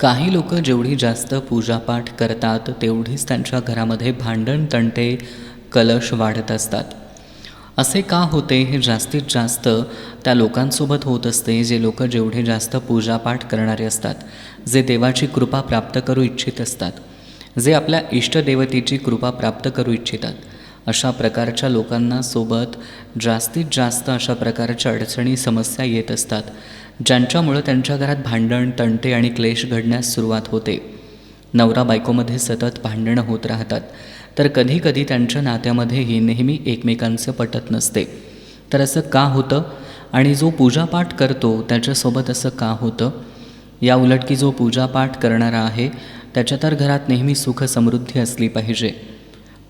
काही लोक जेवढी जास्त पूजापाठ करतात तेवढीच त्यांच्या घरामध्ये भांडण तंटे कलश वाढत असतात. असे का होते हे जास्तीत जास्त त्या लोकांसोबत होत असते जे लोक जेवढे जास्त पूजापाठ करणारे असतात जे देवाची कृपा प्राप्त करू इच्छित असतात जे आपल्या इष्टदेवतेची कृपा प्राप्त करू इच्छितात. अशा प्रकारच्या लोकांना सोबत जास्तीत जास्त अशा प्रकारच्या अडचणी समस्या येत असतात. ज्यांच्यामुळं त्यांच्या घरात भांडण तंटे आणि क्लेश घडण्यास सुरुवात होते. नवरा बायकोमध्ये सतत भांडणं होत राहतात. तर कधीकधी त्यांच्या नात्यामध्येही नेहमी एकमेकांचं पटत नसते. तर असं का होतं? आणि जो पूजापाठ करतो त्याच्यासोबत असं का होतं? या उलट की जो पूजापाठ करणारा आहे त्याच्या तर घरात नेहमी सुख समृद्धी असली पाहिजे.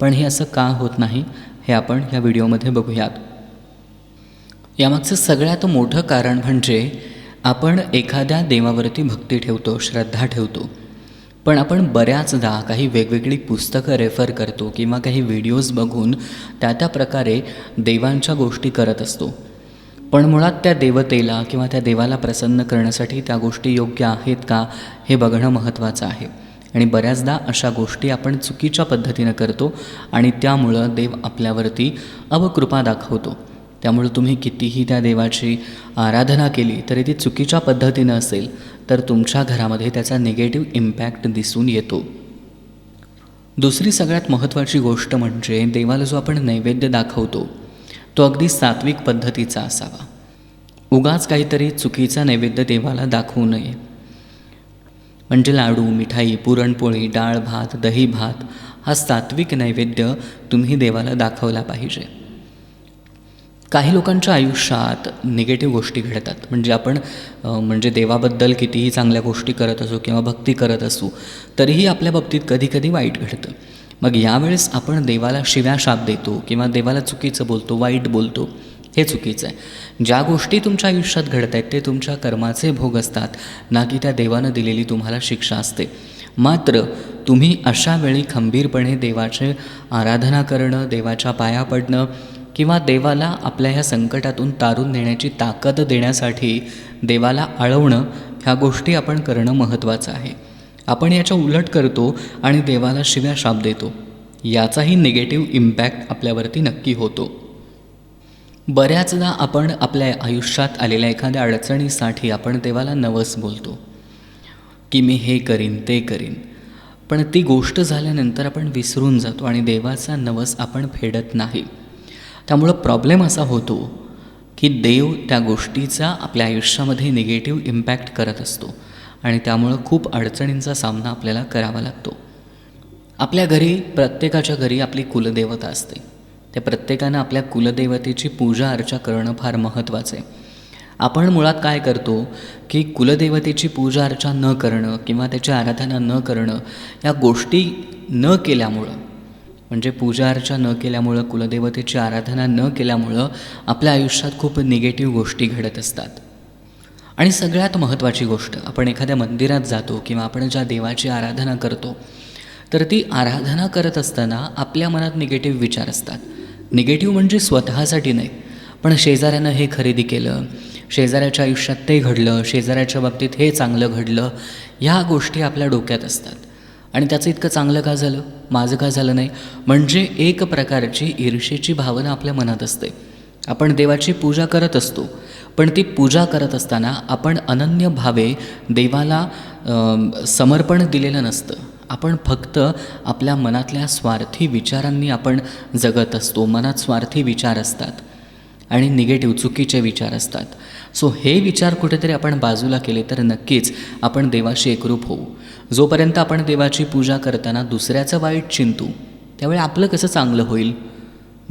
पण हे असं का होत नाही हे आपण ह्या व्हिडिओमध्ये बघूयात. यामागचं सगळ्यात मोठं कारण म्हणजे आपण एखाद्या देवावरती भक्ती ठेवतो श्रद्धा ठेवतो. पण आपण बऱ्याचदा काही वेगवेगळी पुस्तकं रेफर करतो किंवा काही व्हिडिओज बघून त्या त्या प्रकारे देवांच्या गोष्टी करत असतो. पण मुळात त्या देवतेला किंवा त्या देवाला प्रसन्न करण्यासाठी त्या गोष्टी योग्य आहेत का हे बघणं महत्त्वाचं आहे. आणि बऱ्याचदा अशा गोष्टी आपण चुकीच्या पद्धतीनं करतो आणि त्यामुळं देव आपल्यावरती अवकृपा दाखवतो. त्यामुळे तुम्ही कितीही त्या देवाची आराधना केली तरी ती चुकीच्या पद्धतीनं असेल तर तुमच्या घरामध्ये त्याचा निगेटिव्ह इम्पॅक्ट दिसून येतो. दुसरी सगळ्यात महत्त्वाची गोष्ट म्हणजे देवाला जो आपण नैवेद्य दाखवतो तो अगदी सात्विक पद्धतीचा असावा. उगाच काहीतरी चुकीचा नैवेद्य देवाला दाखवू नये. म्हणजे लाडू मिठाई पुरणपोळी डाळ भात दही भात हा सात्विक नैवेद्य तुम्ही देवाला दाखवला पाहिजे. काही लोकांच्या आयुष्यात निगेटिव्ह गोष्टी घडतात. म्हणजे आपण म्हणजे देवाबद्दल कितीही चांगल्या गोष्टी करत असू किंवा भक्ती करत असू तरीही आपल्या बाबतीत कधीकधी वाईट घडतं. मग यावेळेस आपण देवाला शिव्या शाप देतो किंवा देवाला चुकीचं बोलतो वाईट बोलतो हे चुकीचं आहे. ज्या गोष्टी तुमच्या आयुष्यात घडत आहेत ते तुमच्या कर्माचे भोग असतात ना की त्या देवानं दिलेली तुम्हाला शिक्षा असते. मात्र तुम्ही अशा वेळी खंबीरपणे देवाचे आराधना करणं देवाच्या पाया पडणं किंवा देवाला आपल्या ह्या संकटातून तारून नेण्याची ताकद देण्यासाठी देवाला आळवणं ह्या गोष्टी आपण करणं महत्त्वाचं आहे. आपण याच्या उलट करतो आणि देवाला शिव्या शाप देतो. याचाही निगेटिव्ह इम्पॅक्ट आपल्यावरती नक्की होतो. बऱ्याचदा आपण आपल्या आयुष्यात आलेल्या एखाद्या अडचणीसाठी आपण देवाला नवस बोलतो. की मी हे करीन ते करीन. पण ती गोष्ट झाल्यानंतर आपण विसरून जातो आणि देवाचा नवस आपण फेडत नाही. त्यामुळं प्रॉब्लेम असा होतो की देव त्या गोष्टीचा आपल्या आयुष्यामध्ये निगेटिव्ह इम्पॅक्ट करत असतो आणि त्यामुळं खूप अडचणींचा सामना आपल्याला करावा लागतो. आपल्या घरी प्रत्येकाच्या घरी आपली कुलदेवता असते. त्या प्रत्येकानं आपल्या कुलदेवतेची पूजा अर्चा करणं फार महत्त्वाचं आहे. आपण मुळात काय करतो की कुलदेवतेची पूजा अर्चा न करणं किंवा त्याची आराधना न करणं या गोष्टी न केल्यामुळं म्हणजे पूजा अर्चा न केल्यामुळं कुलदेवतेची आराधना न केल्यामुळं आपल्या आयुष्यात खूप निगेटिव्ह गोष्टी घडत असतात. आणि सगळ्यात महत्त्वाची गोष्ट आपण एखाद्या मंदिरात जातो किंवा आपण ज्या देवाची आराधना करतो तर ती आराधना करत असताना आपल्या मनात निगेटिव्ह विचार असतात. निगेटिव्ह म्हणजे स्वतःसाठी नाही पण शेजाऱ्यानं हे खरेदी केलं शेजाऱ्याच्या आयुष्यात ते घडलं शेजाऱ्याच्या बाबतीत हे चांगलं घडलं ह्या गोष्टी आपल्या डोक्यात असतात. आणि त्याचं इतकं चांगलं का झालं? माझं का झालं नाही? म्हणजे एक प्रकारची ईर्षेची भावना आपल्या मनात असते. आपण देवाची पूजा करत असतो. पण ती पूजा करत असताना आपण अनन्य भावे देवाला समर्पण दिलेलं नसतं. आपण फक्त आपल्या मनातल्या स्वार्थी विचारांनी आपण जगत असतो. मनात स्वार्थी विचार असतात. आणि निगेटिव्ह चुकीचे विचार असतात. सो हे विचार कुठेतरी आपण बाजूला केले तर नक्कीच आपण देवाशी एकरूप होऊ. जोपर्यंत आपण देवाची पूजा करताना दुसऱ्याचं वाईट चिंतू त्यावेळी आपलं कसं चांगलं होईल?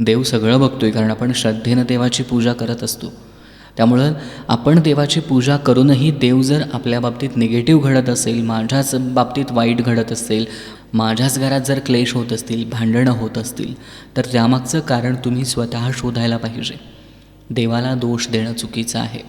देव सगळं बघतोय कारण आपण श्रद्धेनं देवाची पूजा करत असतो. त्यामुळं आपण देवाची पूजा करूनही देव जर आपल्या बाबतीत निगेटिव्ह घडत असेल माझ्याच बाबतीत वाईट घडत असेल माझ्याच घरात जर क्लेश होत असतील भांडणं होत असतील तर त्यामागचं कारण तुम्ही स्वतः शोधायला पाहिजे. देवाला दोष देणं चुकीचं आहे.